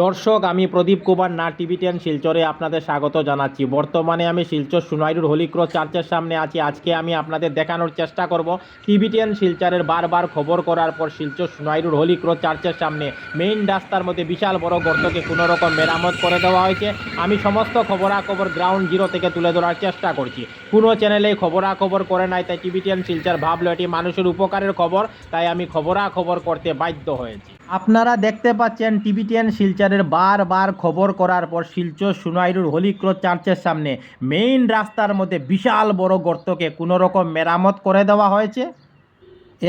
দর্শক, আমি প্রদীপ কুমার না টিভি টেন শিলচরে আপনাদের স্বাগত জানাচ্ছি। বর্তমানে আমি শিলচর সুনাইরুর হলিক্রস চার্চের সামনে আছি। আজকে আমি আপনাদের দেখানোর চেষ্টা করব টিভি টেন শিলচরের বারবার খবর করার পর শিলচর সুনাইরুর হলিক্রস চার্চের সামনে। মেইন রাস্তার মধ্যে বিশাল বড় গর্তকে কোনো রকম মেরামত করে দেওয়া হয়েছে। আমি সমস্ত খবরাখবর গ্রাউন্ড জিরো থেকে তুলে ধরার চেষ্টা করছি। কোনো চ্যানেলে খবরাখবর করে নাই, তাই টিভি টেন শিলচর ভাবলো এটি মানুষের উপকারের খবর, তাই আমি খবরাখবর করতে বাধ্য হয়েছি। আপনারা দেখতে পাচ্ছেন টিভি টেন শিলচরের বারবার খবর করার পর শিলচর সুনাইরুর হলিক্রস চার্চের সামনে মেইন রাস্তার মধ্যে বিশাল বড় গর্তকে কোনো রকম মেরামত করে দেওয়া হয়েছে?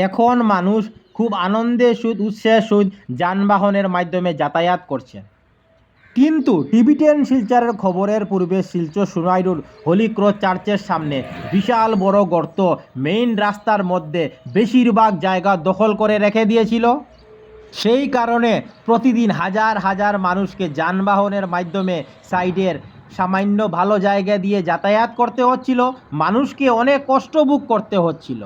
এখন মানুষ খুব আনন্দে সুদ উৎসাহের সুদ যানবাহনের মাধ্যমে যাতায়াত করছে। কিন্তু টিভি টেন শিলচরের খবরের পূর্বে শিলচর সুনাইরুর হলিক্রস চার্চের সামনে বিশাল বড় গর্ত মেইন রাস্তার মধ্যে বেশিরভাগ জায়গা দখল করে রেখে দিয়েছিল। সেই কারণে প্রতিদিন হাজার হাজার মানুষকে যানবাহনের মাধ্যমে সাইডের সামান্য ভালো জায়গা দিয়ে যাতায়াত করতে হচ্ছিল, মানুষকে অনেক কষ্ট ভোগ করতে হচ্ছিল।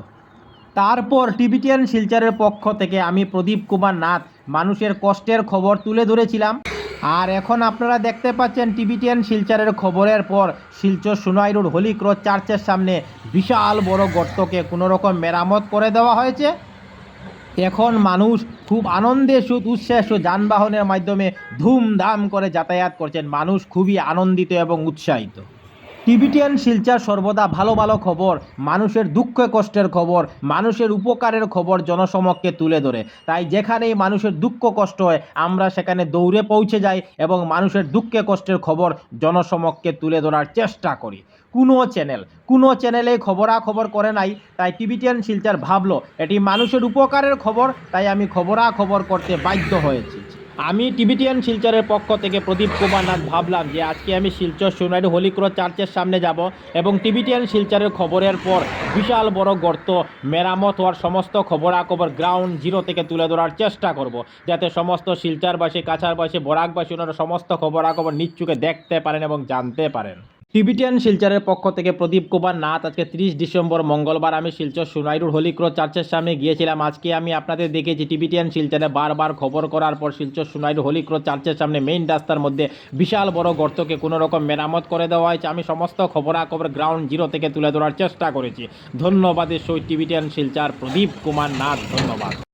তারপর টিবিটিয়ান শিলচরের পক্ষ থেকে আমি প্রদীপ কুমার নাথ মানুষের কষ্টের খবর তুলে ধরেছিলাম। আর এখন আপনারা দেখতে পাচ্ছেন টিবিটিয়ান শিলচরের খবরের পর শিলচর সুনাইরুর হলিক্রস চার্চের সামনে বিশাল বড় গর্তকে কোনো রকম মেরামত করে দেওয়া হয়েছে। এখন মানুষ খুব আনন্দে সুদ উচ্ছ্বাস ও যানবাহনের মাধ্যমে ধুমধাম করে যাতায়াত করছেন। মানুষ খুবই আনন্দিত এবং উৎসাহিত। টিবিটিয়ান শিলচার সর্বদা ভালো ভালো খবর, মানুষের দুঃখ কষ্টের খবর, মানুষের উপকারের খবর জনসমক্ষে তুলে ধরে। তাই যেখানেই মানুষের দুঃখ কষ্ট হয়, আমরা সেখানে দৌড়ে পৌঁছে যাই এবং মানুষের দুঃখে কষ্টের খবর জনসমক্ষে তুলে ধরার চেষ্টা করি। কোনো চ্যানেল, কোনো চ্যানেলে খবরাখবর করে নাই, তাই টিবিটিয়ান শিলচার ভাবলো, এটি মানুষের উপকারের খবর, তাই আমি খবরাখবর করতে বাধ্য হয়েছি। আমি টিবিটিয়ান শিলচরের পক্ষ থেকে প্রদীপ কুমার নাথ ভাবলাম যে আজকে আমি শিলচর সোনারি হলিক্রস চার্চের সামনে যাব এবং টিবিটিয়ান শিলচরের খবরের পর বিশাল বড় গর্ত, মেরামত হওয়ার সমস্ত খবরাখবর গ্রাউন্ড জিরো থেকে তুলে ধরার চেষ্টা করব যাতে সমস্ত শিলচারবাসী কাছারবাসী বরাকবাসী ওনারা সমস্ত খবরাখবর নিচ্ছুকে দেখতে পারেন এবং জানতে পারেন। টিবিটিয়ান শিলচরের পক্ষ থেকে প্রদীপ কুমার নাথ আজকে তিরিশ ডিসেম্বর মঙ্গলবার। আমি শিলচর সুনাইরুর হলিক্রস চার্চের সামনে গিয়েছিলাম। আজকে আমি আপনাদের দেখেছি টিবিটিয়ান শিলচরে বারবার খবর করার পর শিলচর সুনাইরুর হলিক্রস চার্চের সামনে মেইন রাস্তার মধ্যে বিশাল বড় গর্তকে কোনো রকম মেরামত করে দেওয়া হয়েছে। আমি সমস্ত খবরাখবর গ্রাউন্ড জিরো থেকে তুলে ধরার চেষ্টা করেছি। ধন্যবাদের সহিত টিবিটিয়ান শিলচার প্রদীপ কুমার নাথ, ধন্যবাদ।